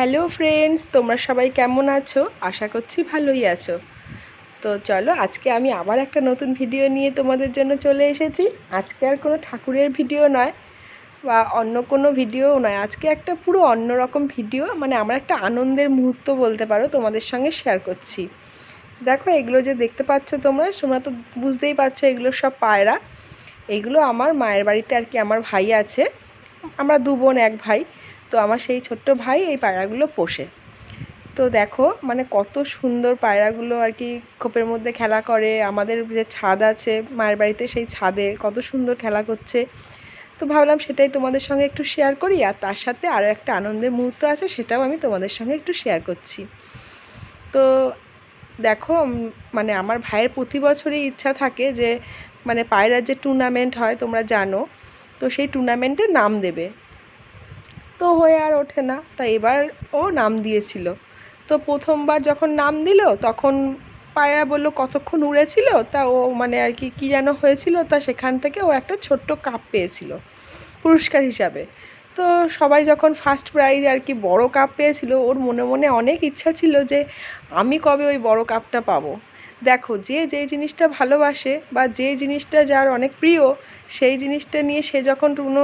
Hello friends, তোমরা সবাই কেমন আছো? আশা করছি ভালোই আছো। তো চলো, আজকে আমি আবার একটা নতুন ভিডিও নিয়ে তোমাদের জন্য চলে এসেছি। আজকে আর কোনো ঠাকুরের ভিডিও নয়, বা অন্য কোনো ভিডিও নয়। আজকে একটা পুরো অন্যরকম ভিডিও মানে আমার একটা আনন্দের মুহূর্ত বলতে পারো, তোমাদের সঙ্গে শেয়ার করছি। দেখো, এগুলো যে দেখতে পাচ্ছ তোমরা তোমরা তো বুঝতেই পারছ, এগুলো সব পায়রা। এগুলো আমার মায়ের বাড়িতে আর কি আমার ভাই আছে। আমরা দু বোন, এক ভাই। তো আমার সেই ছোট্ট ভাই এই পায়রাগুলো পোষে। তো দেখো মানে কত সুন্দর পায়রাগুলো আর কি খোপের মধ্যে খেলা করে। আমাদের যে ছাদ আছে, মায়ের বাড়িতে সেই ছাদে কত সুন্দর খেলা করছে। তো ভাবলাম সেটাই তোমাদের সঙ্গে একটু শেয়ার করি, আর তার সাথে আরও একটা আনন্দের মুহূর্ত আছে, সেটাও আমি তোমাদের সঙ্গে একটু শেয়ার করছি। তো দেখো মানে আমার ভাইয়ের প্রতি বছরই ইচ্ছা থাকে যে মানে পায়রার যে টুর্নামেন্ট হয়, তোমরা জানো, তো সেই টুর্নামেন্টে নাম দেবে। তো হয়ে আর ওঠে না। তা এবার ও নাম দিয়েছিল। তো প্রথমবার যখন নাম দিল, তখন পায়রা বলল, কতক্ষণ উড়েছিল? তা ও মানে আর কি, কী যেন হয়েছিল, তা সেখান থেকে ও একটা ছোট্ট কাপ পেয়েছিল, পুরস্কার হিসাবে। তো সবাই যখন ফার্স্ট প্রাইজ আর কি বড় কাপ পেয়েছিল, ওর মনে মনে অনেক ইচ্ছা ছিল যে আমি কবে ওই বড় কাপটা পাবো। দেখো, যে যেই জিনিসটা ভালোবাসে বা যে জিনিসটা যার অনেক প্রিয়, সেই জিনিসটা নিয়ে সে যখন কোনো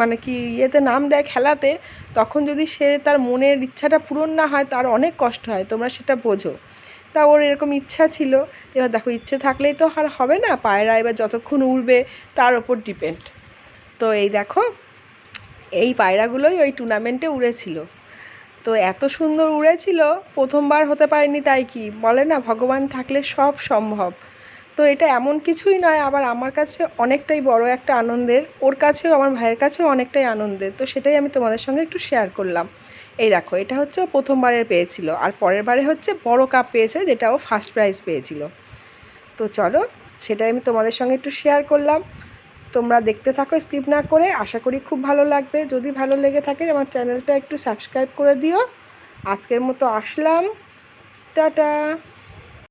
মানে কি ইয়েতে নাম দেয় খেলাতে, তখন যদি সে তার মনের ইচ্ছাটা পূরণ না হয়, তার অনেক কষ্ট হয়, তোমরা সেটা বোঝো। তা ওর এরকম ইচ্ছা ছিল, এবার দেখো, ইচ্ছে থাকলেই তো আর হবে না, পায়রা এবার যতক্ষণ উড়বে, তার ওপর ডিপেন্ড তো এই দেখো, এই পায়রাগুলোই ওই টুর্নামেন্টে উড়েছিল। তো এত সুন্দর উড়েছিল, প্রথমবার হতে পারেনি তাই কি? বলে না, ভগবান থাকলে সব সম্ভব। তো এটা এমন কিছুই নয়, আবার আমার কাছে অনেকটাই বড় একটা আনন্দের, ওর কাছেও, আমার ভাইয়ের কাছেও অনেকটাই আনন্দের। তো সেটাই আমি তোমাদের সঙ্গে একটু শেয়ার করলাম। এই দেখো, এটা হচ্ছে প্রথমবারের পেয়েছিল, আর পরের বারে হচ্ছে বড় কাপ পেয়েছে, যেটা ও ফার্স্ট প্রাইজ পেয়েছিল। তো চলো, সেটাই আমি তোমাদের সঙ্গে একটু শেয়ার করলাম। তোমরা দেখতে থাকো স্কিপ না করে। আশা করি খুব ভালো লাগবে। যদি ভালো লেগে থাকে, আমার চ্যানেলটা একটু সাবস্ক্রাইব করে দিও। আজকের মতো আসলাম। টাটা!